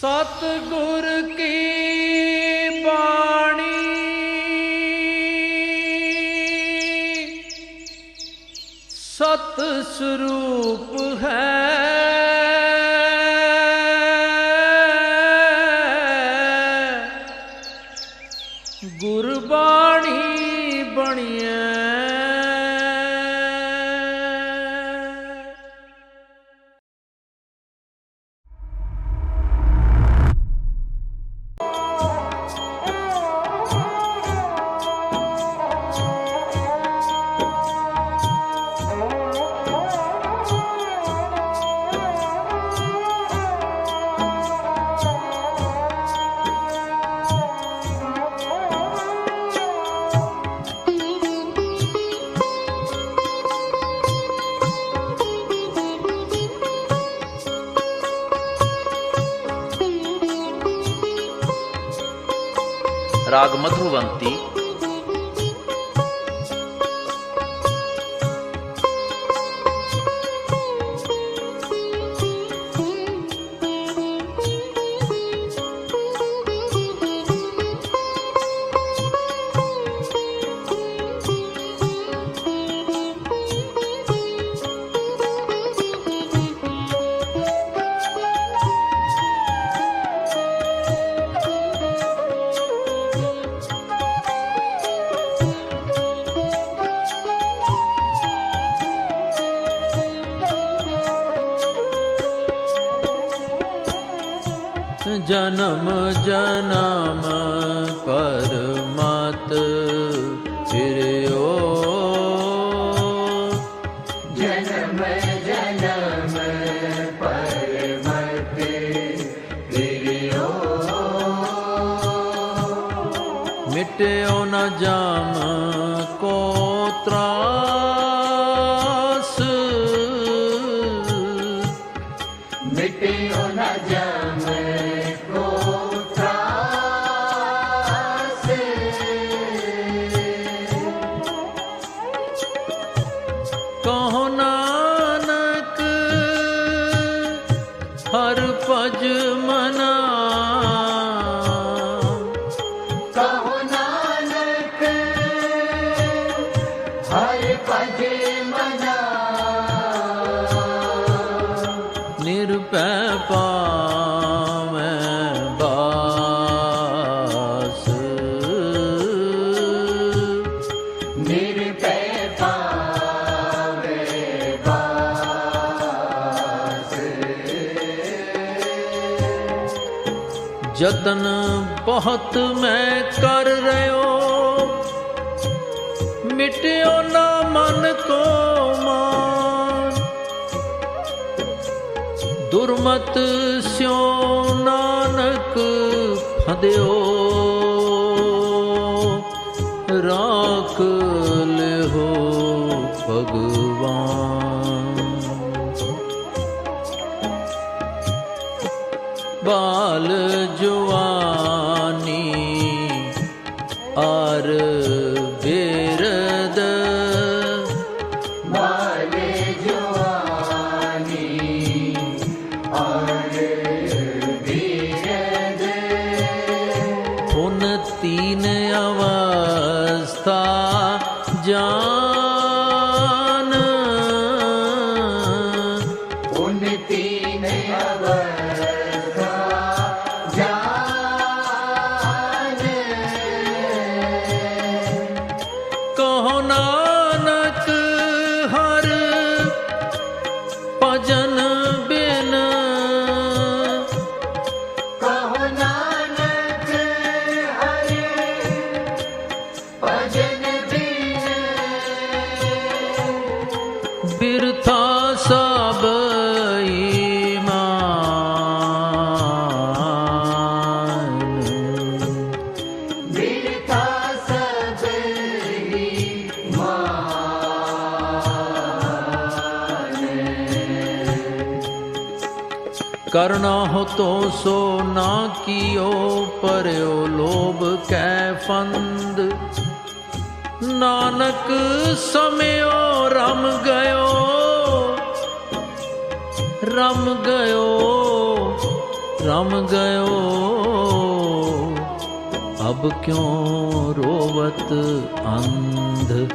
ਸਤ ਗੁਰ ਕੀ ਬਾਣੀ? ਸਤ ਸਰੂਪ ਹੈ ਰਾਗ ਮਧੁਵੰਤੀ ਜਨਮ ਜਨਮ ਪਰ ਮਤ ਫਿਰਿਓ ਜਨਮ ਜਨਮ ਪਰਮਤ ਵਿਰਿਓ ਮਿਟਿਓ ਨ ਜਾਮ ਕੋ ਤਰਾਸ। ਮਿਟਿਓ ਨ ਜਮ ਕਹੋ ਨਾਨਕ ਹਰ ਭਜ ਯਤਨ ਬਹੁਤ ਮੈਂ ਕਰ ਰਿਓ ਮਿਟਿਓ ਨਾ ਮਨ ਕੋ ਮਾਨ। ਦੁਰਮਤ ਸਿਓ ਨਾਨਕ ਫਦਿਓ। ਰਾਖ ਲਿਓ ਭਗਵਾਨ। बाल जुवानी आर बेरद बाल जुवानी आर बेरद उन तीन अवस्था जान ਭਜਨ ਬਿਨ। ਕਹੋ ਨਾਨਕ ਹਰਿ ਭਜਨ ਬਿਨ ਬਿਰਥਾ ਕਰਨਾ ਹੋ ਤੋ ਸੋ ਨਾ ਕੀਓ ਪਰਿਓ ਲੋਭ ਕੈ ਫੰਦ। ਨਾਨਕ ਸਮਿਓ, ਰਮ ਗਇਓ। ਰਮ ਗਇਓ ਰਮ ਗਇਓ। ਅਬ ਕਿਉ ਰੋਵਤ ਅੰਧ?